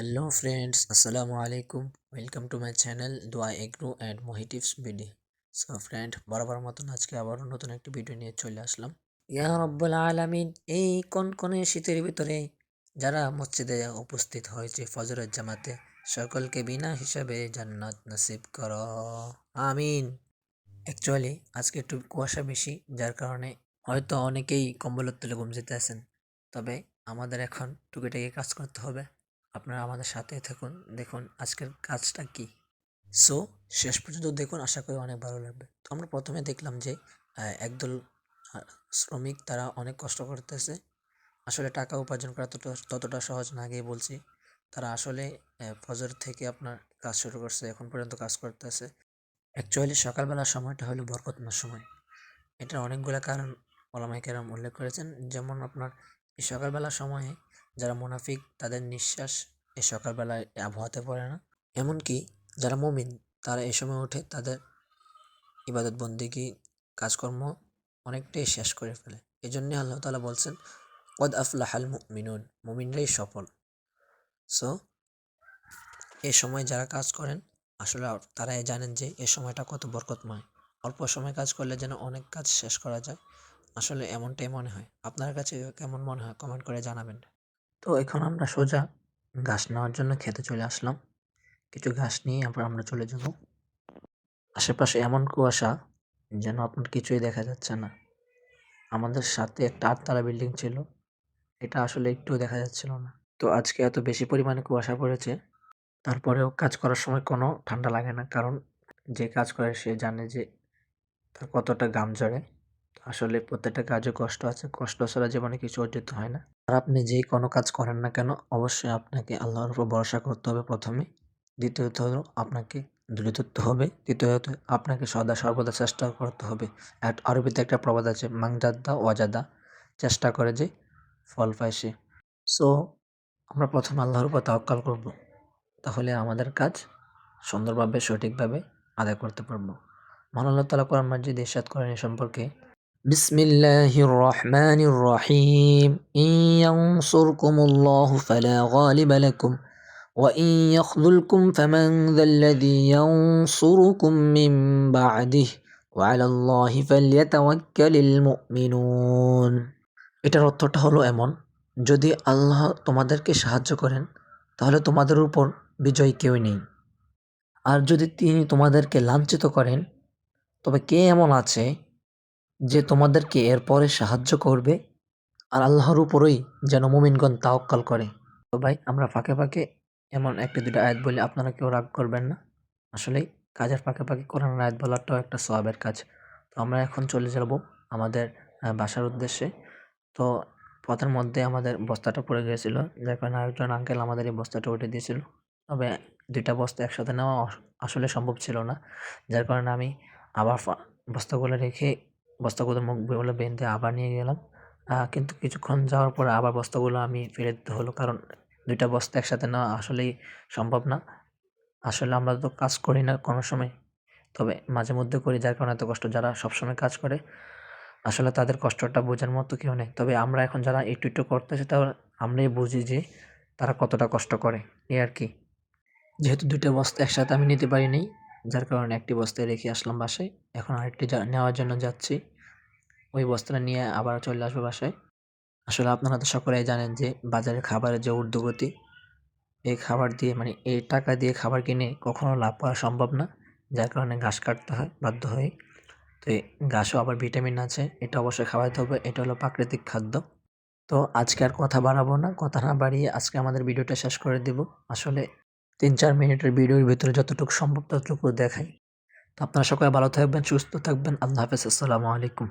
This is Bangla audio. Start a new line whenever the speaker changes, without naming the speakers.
হ্যালো ফ্রেন্ডস আসসালামু আলাইকুম welcome to my channel Doa agro and মহিটিভস BD so friend বরাবর মতন আজকে আবারও নতুন একটি ভিডিও নিয়ে চলে আসলাম। ইয়া রব্বুল আলামিন, এই কোন কোন শীতের ভিতরে যারা মসজিদে উপস্থিত হয়েছে ফজরের জামাতে, সকলকে বিনা হিসাবে জান্নাত নসিব কর। আমিন। অ্যাকচুয়ালি আজকে একটু কুয়াশা বেশি, যার কারণে হয়তো অনেকেই কম্বলের তলে ঘুম যেতে আছেন। তবে আমাদের এখন টুকিটাকি কাজ করতে হবে। আপনারা আমাদের সাথে থাকুন। দেখুন আজকের কাজটা কি। সো শেষ পর্যন্ত দেখুন, আশা করি অনেক ভালো লাগবে। তো আমরা প্রথমে দেখলাম যে একদল শ্রমিক তারা অনেক কষ্ট করতেছে। আসলে টাকা উপার্জন করা ততটা ততটা সহজ না গিয়ে বলছি। তারা আসলে ফজর থেকে আপনার কাজ শুরু করছে, এখন পর্যন্ত কাজ করতেছে। অ্যাকচুয়ালি সকালবেলার সময়টা হলো বরকতময় সময়। এটার অনেকগুলো কারণ ওলামাই কেরাম উল্লেখ করেছেন। যেমন আপনার এই সকালবেলার সময়ে যারা মুনাফিক, তাদের নিঃশ্বাস এ সকালবেলায় আবহাওয়াতে পড়ে না। এমনকি যারা মুমিন, তারা এই সময় উঠে তাদের ইবাদত, বন্দিগি, কাজকর্ম অনেকটাই শেষ করে ফেলে। এই জন্যে আল্লাহ তালা বলছেন, কদ আফলাহাল মুমিনুন মুমিনরাই সফল। সো, এ সময় যারা কাজ করেন, আসলে তারাই জানেন যে এ সময়টা কত বরকতময়। অল্প সময় কাজ করলে যেন অনেক কাজ শেষ করা যায়। আসলে এমনটাই মনে হয়। আপনার কাছে কেমন মনে হয়? কমেন্ট করে জানাবেন। তো এখন আমরা সোজা ঘাস নেওয়ার জন্য খেতে চলে আসলাম। কিছু ঘাস নিয়ে আবার আমরা চলে যাব। আশেপাশে এমন কুয়াশা যেন আপনার কিছুই দেখা যাচ্ছে না। আমাদের সাথে একটা আটতলা বিল্ডিং ছিল। এটা আসলে একটুও দেখা যাচ্ছিল না। তো আজকে এত বেশি পরিমাণে কুয়াশা পড়েছে, তারপরেও কাজ করার সময় কোনো ঠান্ডা লাগে না। কারণ যে কাজ করে সে জানে যে তার কতটা গাম ঝরে। আসলে প্রত্যেকটা কাজে কষ্ট আছে। কষ্ট ছাড়া জীবনে কিছু অর্জিত হয় না। আর আপনি যেই কোনো কাজ করেন না কেন, অবশ্যই আপনাকে আল্লাহর উপর ভরসা করতে হবে প্রথমে। দ্বিতীয়ত আপনাকে দৃঢ়ত্ব হবে। তৃতীয়ত আপনাকে সদা সর্বদা চেষ্টা করতে হবে। এক আরবিতে একটা প্রবাদ আছে মাংজাদ্দা ওয়াজাদা চেষ্টা করে যে ফল পায় সে। সো আমরা প্রথম আল্লাহর উপর তাওয়াক্কাল করব। তাহলে আমাদের কাজ সুন্দরভাবে, সঠিকভাবে আদায় করতে পারব। মহান তালা কোরআন মাজিদ ইরশাদ করেন এ সম্পর্কে بسم الله الرحمن الرحيم إن ينصركم الله فلا غالب لكم وإن يخذلكم فمن ذا الذي ينصركم من بعده وعلى الله فليتوكل المؤمنون এটার অর্থটা হলো এমন যদি আল্লাহ তোমাদেরকে সাহায্য করেন তাহলে তোমাদের উপর বিজয় কেউ নেই আর যদি তিনি তোমাদেরকে লাঞ্ছিত করেন তবে কে এমন আছে যে তোমাদেরকে এরপরে সাহায্য করবে আর আল্লাহর উপরই যেন মুমিনগণ তাওক্কাল করে। তো ভাই, আমরা ফাঁকে ফাঁকে এমন একটা দুটো আয়াত বলি, আপনারা কেউ রাগ করবেন না। আসলেই কাজের ফাঁকে ফাঁকে কোরআন আয়াত বলাটাও একটা সওয়াবের কাজ। তো আমরা এখন চলে যাব আমাদের বাসার উদ্দেশ্যে। তো পথের মধ্যে আমাদের বস্তাটা পড়ে গিয়েছিল। যার কারণে আরেকজন আঙ্কেল আমাদের এই বস্তাটা উঠে দিয়েছিল। তবে দুইটা বস্তা একসাথে নেওয়া আসলে সম্ভব ছিল না। যার কারণে আমি আবার বস্তাগুলো রেখে বস্তাগুলোর মুখগুলো বেঁধে আবার নিয়ে গেলাম। কিন্তু কিছুক্ষণ যাওয়ার পরে আবার বস্তাগুলো আমি ফেলে দিতে হলো, কারণ দুইটা বস্তা একসাথে নেওয়া আসলেই সম্ভব না। আসলে আমরা তো কাজ করি না কোনো সময়। তবে মাঝে মধ্যে করি, যার কারণে এত কষ্ট যারা সবসময় কাজ করে, আসলে তাদের কষ্টটা বোঝার মতো কেউ নেই। তবে আমরা এখন যারা একটু একটু করতেছি তাও আমরাই বুঝি যে তারা কতটা কষ্ট করে, এই আর কি। যেহেতু দুইটা বস্তা একসাথে আমি নিতে পারিনি যার কারণে একটি বস্তায় রেখে আসলাম বাসায়। এখন আরেকটি নেওয়ার জন্য যাচ্ছি। ওই বস্তাটা নিয়ে আবার চলে আসব বাসায়। আসলে আপনারা তো সকলেই জানেন যে বাজারে খাবারের যে ঊর্ধ্বগতি, এই খাবার দিয়ে মানে এই টাকা দিয়ে খাবার কিনে কখনো লাভ করা সম্ভব না। যার কারণে ঘাস কাটতে হয়, বাধ্য হয়ে তো এই ঘাসও আবার ভিটামিন আছে, এটা অবশ্যই খাওয়াতে হবে। এটা হলো প্রাকৃতিক খাদ্য। তো আজকে আর কথা বাড়াবো না। কথা না বাড়িয়ে আজকে আমাদের ভিডিওটা শেষ করে দেব। আসলে তিন চার মিনিটের ভিডিওর ভিতরে যতটুকু সম্ভব ততটুকু দেখাই। তো আপনারা সকলে ভালো থাকবেন, সুস্থ থাকবেন। আল্লাহ হাফেজ, আসসালামু আলাইকুম।